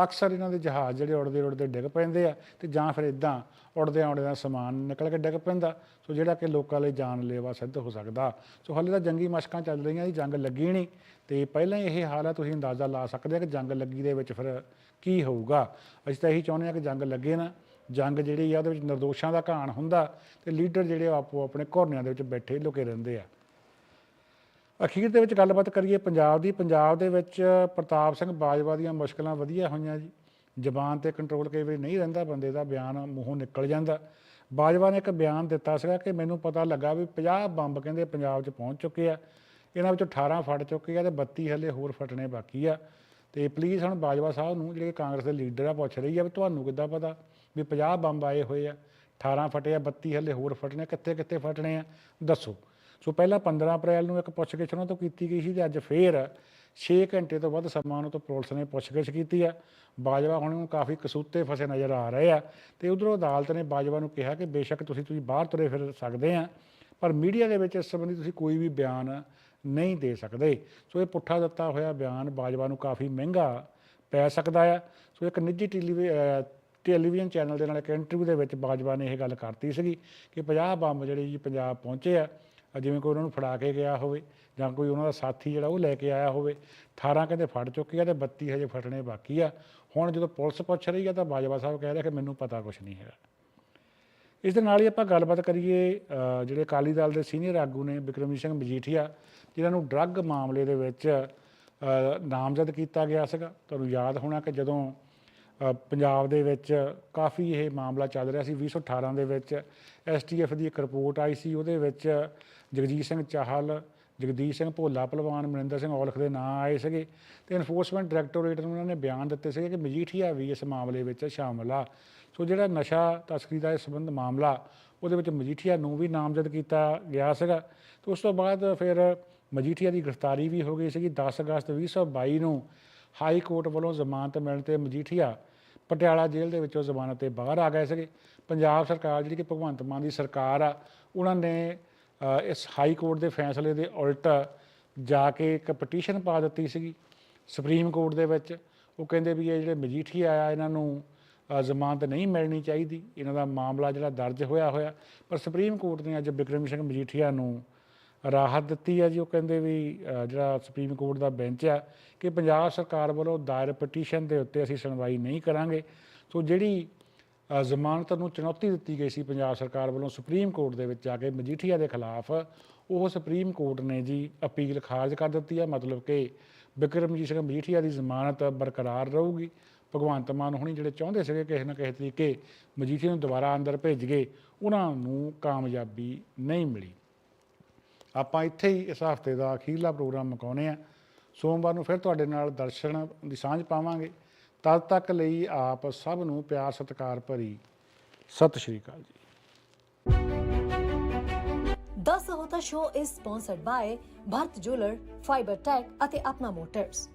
B: ਅਕਸਰ ਇਹਨਾਂ ਦੇ ਜਹਾਜ਼ ਜਿਹੜੇ ਉੜਦੇ ਉੜਦੇ ਡਿੱਗ ਪੈਂਦੇ ਆ ਤੇ ਜਾਂ ਫਿਰ ਇਦਾਂ ਉੜਦੇ ਆਉਂਦੇ ਦਾ ਸਮਾਨ ਨਿਕਲ ਕੇ ਡਿੱਗ ਪੈਂਦਾ। ਸੋ ਜਿਹੜਾ ਕਿ ਲੋਕਾਂ ਲਈ ਜਾਨਲੇਵਾ ਸਿੱਧ ਹੋ ਸਕਦਾ। ਸੋ ਹਾਲੇ ਤਾਂ ਜੰਗੀ ਮਸ਼ਕਾਂ ਚੱਲ ਰਹੀਆਂ ਜੀ, ਜੰਗ ਲੱਗੀ ਨਹੀਂ। ਤੇ ਪਹਿਲਾਂ ਹੀ ਇਹ ਹਾਲ ਆ, ਤੁਸੀਂ ਅੰਦਾਜ਼ਾ ਲਾ ਸਕਦੇ ਆ ਕਿ ਜੰਗ ਲੱਗੀ ਦੇ ਵਿੱਚ ਫਿਰ ਕੀ ਹੋਊਗਾ? ਅਸੀਂ ਤਾਂ ਇਹੀ ਚਾਹੁੰਦੇ ਆ ਕਿ ਜੰਗ ਲੱਗੇ ਨਾ। ਜੰਗ ਜਿਹੜੀ ਆ ਉਹਦੇ ਵਿੱਚ ਨਿਰਦੋਸ਼ਾਂ ਦਾ ਘਾਣ ਹੁੰਦਾ ਤੇ ਲੀਡਰ ਜਿਹੜੇ ਆ ਆਪੋ ਆਪਣੇ ਘੋਰਨਿਆਂ ਦੇ ਵਿੱਚ ਬੈਠੇ ਲੁਕੇ ਰਹਿੰਦੇ ਆ। ਅਖੀਰ ਦੇ ਵਿੱਚ ਗੱਲਬਾਤ ਕਰੀਏ ਪੰਜਾਬ ਦੀ, ਪੰਜਾਬ ਦੇ ਵਿੱਚ ਪ੍ਰਤਾਪ ਸਿੰਘ ਬਾਜਵਾ ਦੀਆਂ ਮੁਸ਼ਕਲਾਂ ਵਧੀਆ ਹੋਈਆਂ ਜੀ। ਜ਼ਬਾਨ ਤੇ ਕੰਟਰੋਲ ਕਈ ਵਾਰੀ ਨਹੀਂ ਰਹਿੰਦਾ, ਬੰਦੇ ਦਾ ਬਿਆਨ ਮੂੰਹੋਂ ਨਿਕਲ ਜਾਂਦਾ। ਬਾਜਵਾ ਨੇ ਇੱਕ ਬਿਆਨ ਦਿੱਤਾ ਸੀਗਾ ਕਿ ਮੈਨੂੰ ਪਤਾ ਲੱਗਾ ਵੀ 50 ਬੰਬ ਕਹਿੰਦੇ ਪੰਜਾਬ 'ਚ ਪਹੁੰਚ ਚੁੱਕੇ ਆ। ਇਹਨਾਂ ਵਿੱਚੋਂ 18 ਫਟ ਚੁੱਕੇ ਆ ਤੇ 32 ਹਲੇ ਹੋਰ ਫਟਣੇ ਬਾਕੀ ਆ। ਤੇ ਪਲੀਜ਼ ਹੁਣ ਬਾਜਵਾ ਸਾਹਿਬ ਨੂੰ ਜਿਹੜੇ ਕਾਂਗਰਸ ਦੇ ਲੀਡਰ ਆ, ਪੁੱਛ ਰਹੀ ਆ ਵੀ ਤੁਹਾਨੂੰ ਕਿੱਦਾਂ ਪਤਾ ਵੀ 50 ਬੰਬ ਆਏ ਹੋਏ ਆ। 18 ਫਟੇ ਆ 32 ਹਲੇ ਹੋਰ ਫਟਣੇ ਕਿੱਥੇ ਕਿੱਥੇ ਫਟਣੇ ਆ? ਦੱਸੋ। ਸੋ ਪਹਿਲਾਂ 15 ਅਪ੍ਰੈਲ ਨੂੰ ਇੱਕ ਪੁੱਛਗਿੱਛ ਉਹਨਾਂ ਤੋਂ ਕੀਤੀ ਗਈ ਸੀ ਤੇ ਅੱਜ ਫੇਰ 6 ਘੰਟੇ ਤੋਂ ਵੱਧ ਸਮਾਂ ਉਹਨਾਂ ਤੋਂ ਪੁਲਿਸ ਨੇ ਪੁੱਛਗਿੱਛ ਕੀਤੀ ਆ। ਬਾਜਵਾ ਹੁਣ ਨੂੰ ਕਾਫੀ ਕਸੂਤੇ ਫਸੇ ਨਜ਼ਰ ਆ ਰਹੇ ਆ ਤੇ ਉਧਰੋਂ ਅਦਾਲਤ ਨੇ ਬਾਜਵਾ ਨੂੰ ਕਿਹਾ ਕਿ ਬੇਸ਼ੱਕ ਤੁਸੀਂ ਤੁਸੀਂ ਬਾਹਰ ਤੁਰੇ ਫਿਰ ਸਕਦੇ ਆ, ਪਰ ਮੀਡੀਆ ਦੇ ਵਿੱਚ ਇਸ ਸੰਬੰਧੀ ਤੁਸੀਂ ਕੋਈ ਵੀ ਬਿਆਨ ਨਹੀਂ ਦੇ ਸਕਦੇ। ਸੋ ਇਹ ਪੁੱਠਾ ਦਿੱਤਾ ਹੋਇਆ ਬਿਆਨ ਬਾਜਵਾ ਨੂੰ ਕਾਫੀ ਮਹਿੰਗਾ ਪੈ ਸਕਦਾ ਆ। ਸੋ ਇੱਕ ਨਿੱਜੀ ਟੈਲੀਵੀ ਟੈਲੀਵਿਜ਼ਨ ਚੈਨਲ ਦੇ ਨਾਲ ਇੱਕ ਇੰਟਰਵਿਊ ਦੇ ਵਿੱਚ ਬਾਜਵਾ ਨੇ ਇਹ ਗੱਲ ਕਰਤੀ ਸੀਗੀ ਕਿ 50 ਬੰਬ ਜਿਹੜੇ ਜੀ ਪੰਜਾਬ ਪਹੁੰਚੇ ਆ ਜਿਵੇਂ ਕੋਈ ਉਹਨਾਂ ਨੂੰ ਫੜਾ ਕੇ ਗਿਆ ਹੋਵੇ ਜਾਂ ਕੋਈ ਉਹਨਾਂ ਦਾ ਸਾਥੀ ਜਿਹੜਾ ਉਹ ਲੈ ਕੇ ਆਇਆ ਹੋਵੇ 18 ਕਹਿੰਦੇ ਫੜ ਚੁੱਕੇ ਆ ਤੇ 32 ਹਜੇ ਫਟਣੇ ਬਾਕੀ ਆ। ਹੁਣ ਜਦੋਂ ਪੁਲਿਸ ਪੁੱਛ ਰਹੀ ਆ ਤਾਂ ਬਾਜਵਾ ਸਾਹਿਬ ਕਹਿ ਰਿਹਾ ਕਿ ਮੈਨੂੰ ਪਤਾ ਕੁਝ ਨਹੀਂ ਹੈਗਾ। ਇਸ ਦੇ ਨਾਲ ਹੀ ਆਪਾਂ ਗੱਲਬਾਤ ਕਰੀਏ ਜਿਹੜੇ ਅਕਾਲੀ ਦਲ ਦੇ ਸੀਨੀਅਰ ਆਗੂ ਨੇ ਬਿਕਰਮਜੀਤ ਸਿੰਘ ਮਜੀਠੀਆ, ਜਿਨ੍ਹਾਂ ਨੂੰ ਡਰੱਗ ਮਾਮਲੇ ਦੇ ਵਿੱਚ ਨਾਮਜ਼ਦ ਕੀਤਾ ਗਿਆ ਸੀਗਾ। ਤੁਹਾਨੂੰ ਯਾਦ ਹੋਣਾ ਕਿ ਜਦੋਂ ਪੰਜਾਬ ਦੇ ਵਿੱਚ ਕਾਫੀ ਇਹ ਮਾਮਲਾ ਚੱਲ ਰਿਹਾ ਸੀ 2018 ਦੇ ਵਿੱਚ ਐਸਟੀਐਫ ਦੀ ਇੱਕ ਰਿਪੋਰਟ ਆਈ ਸੀ, ਉਹਦੇ ਵਿੱਚ ਜਗਜੀਤ ਸਿੰਘ ਚਾਹਲ, ਜਗਦੀਸ਼ ਸਿੰਘ ਭੋਲਾ ਪਹਿਲਵਾਨ ਮਨਿੰਦਰ ਸਿੰਘ ਔਲਖ ਦੇ ਨਾਂ ਆਏ ਸੀਗੇ ਤੇ ਐਨਫੋਰਸਮੈਂਟ ਡਾਇਰੈਕਟੋਰੇਟ ਨੂੰ ਉਹਨਾਂ ਨੇ ਬਿਆਨ ਦਿੱਤੇ ਸੀਗੇ ਕਿ ਮਜੀਠੀਆ ਵੀ ਇਸ ਮਾਮਲੇ ਵਿੱਚ ਸ਼ਾਮਲ ਆ। ਸੋ ਜਿਹੜਾ ਨਸ਼ਾ ਤਸਕਰੀ ਦਾ ਇਸ ਸੰਬੰਧ ਮਾਮਲਾ, ਉਹਦੇ ਵਿੱਚ ਮਜੀਠੀਆ ਨੂੰ ਵੀ ਨਾਮਜ਼ਦ ਕੀਤਾ ਗਿਆ ਸੀਗਾ। ਤੇ ਉਸ ਤੋਂ ਬਾਅਦ ਫਿਰ ਮਜੀਠੀਆ ਦੀ ਗ੍ਰਿਫਤਾਰੀ ਵੀ ਹੋ ਗਈ ਸੀਗੀ। 10 ਅਗਸਤ 2022 ਨੂੰ ਹਾਈ ਕੋਰਟ ਵੱਲੋਂ ਜ਼ਮਾਨਤ ਮਿਲਣ ਤੇ ਮਜੀਠੀਆ ਪਟਿਆਲਾ ਜੇਲ੍ਹ ਦੇ ਵਿੱਚੋਂ ਜ਼ਮਾਨਤ ਤੇ ਬਾਹਰ ਆ ਗਏ ਸੀਗੇ। ਪੰਜਾਬ ਸਰਕਾਰ ਜਿਹੜੀ ਕਿ ਭਗਵੰਤ ਮਾਨ ਦੀ ਸਰਕਾਰ ਆ, ਉਹਨਾਂ ਨੇ ਇਸ ਹਾਈ ਕੋਰਟ ਦੇ ਫੈਸਲੇ ਦੇ ਉਲਟ ਜਾ ਕੇ ਇੱਕ ਪਟੀਸ਼ਨ ਪਾ ਦਿੱਤੀ ਸੀਗੀ ਸੁਪਰੀਮ ਕੋਰਟ ਦੇ ਵਿੱਚ। ਉਹ ਕਹਿੰਦੇ ਵੀ ਇਹ ਜਿਹੜੇ ਮਜੀਠੀਆ ਆ ਇਹਨਾਂ ਨੂੰ ਜ਼ਮਾਨਤ ਨਹੀਂ ਮਿਲਣੀ ਚਾਹੀਦੀ। ਇਹਨਾਂ ਦਾ ਮਾਮਲਾ ਜਿਹੜਾ ਦਰਜ ਹੋਇਆ ਹੋਇਆ। ਪਰ ਸੁਪਰੀਮ ਕੋਰਟ ਨੇ ਅੱਜ ਬਿਕਰਮ ਸਿੰਘ ਮਜੀਠੀਆ ਨੂੰ ਰਾਹਤ ਦਿੱਤੀ ਹੈ ਜੀ। ਉਹ ਕਹਿੰਦੇ ਵੀ ਜਿਹੜਾ ਸੁਪਰੀਮ ਕੋਰਟ ਦਾ ਬੈਂਚ ਆ ਕਿ ਪੰਜਾਬ ਸਰਕਾਰ ਵੱਲੋਂ ਦਾਇਰ ਪਟੀਸ਼ਨ ਦੇ ਉੱਤੇ ਅਸੀਂ ਸੁਣਵਾਈ ਨਹੀਂ ਕਰਾਂਗੇ। ਸੋ ਜਿਹੜੀ ਜ਼ਮਾਨਤ ਨੂੰ ਚੁਣੌਤੀ ਦਿੱਤੀ ਗਈ ਸੀ ਪੰਜਾਬ ਸਰਕਾਰ ਵੱਲੋਂ ਸੁਪਰੀਮ ਕੋਰਟ ਦੇ ਵਿੱਚ ਜਾ ਕੇ ਮਜੀਠੀਆ ਦੇ ਖਿਲਾਫ। ਉਹ ਸੁਪਰੀਮ ਕੋਰਟ ਨੇ ਜੀ ਅਪੀਲ ਖਾਰਜ ਕਰ ਦਿੱਤੀ ਹੈ, ਮਤਲਬ ਕਿ ਬਿਕਰਮਜੀਤ ਸਿੰਘ ਮਜੀਠੀਆ ਦੀ ਜ਼ਮਾਨਤ ਬਰਕਰਾਰ ਰਹੂਗੀ। ਭਗਵੰਤ ਮਾਨ ਹੁਣੀ ਜਿਹੜੇ ਚਾਹੁੰਦੇ ਸੀਗੇ ਕਿਸੇ ਨਾ ਕਿਸੇ ਤਰੀਕੇ ਮਜੀਠੀਆ ਨੂੰ ਦੁਬਾਰਾ ਅੰਦਰ ਭੇਜ ਗਏ, ਉਹਨਾਂ ਨੂੰ ਕਾਮਯਾਬੀ ਨਹੀਂ ਮਿਲੀ। ਆਪਾਂ ਇੱਥੇ ਹੀ ਇਸ ਹਫ਼ਤੇ ਦਾ ਅਖੀਰਲਾ ਪ੍ਰੋਗਰਾਮ ਮੁਕਾਉਨੇ ਆ ਸੋਮਵਾਰ ਨੂੰ ਫਿਰ ਤੁਹਾਡੇ ਨਾਲ ਦਰਸ਼ਨ ਦੀ ਸਾਂਝ ਪਾਵਾਂਗੇ। ਤਦ ਤੱਕ ਲਈ ਆਪ ਸਭ ਨੂੰ ਪਿਆਰ ਸਤਿਕਾਰ ਭਰੀ ਸਤਿ ਸ਼੍ਰੀ ਅਕਾਲ ਜੀ
D: ਦ ਸਹੋਤਾ ਸ਼ੋ ਇਸ sponsored by Bharat jeweller Fiber Tech ਅਤੇ ਆਪਣਾ ਮੋਟਰਸ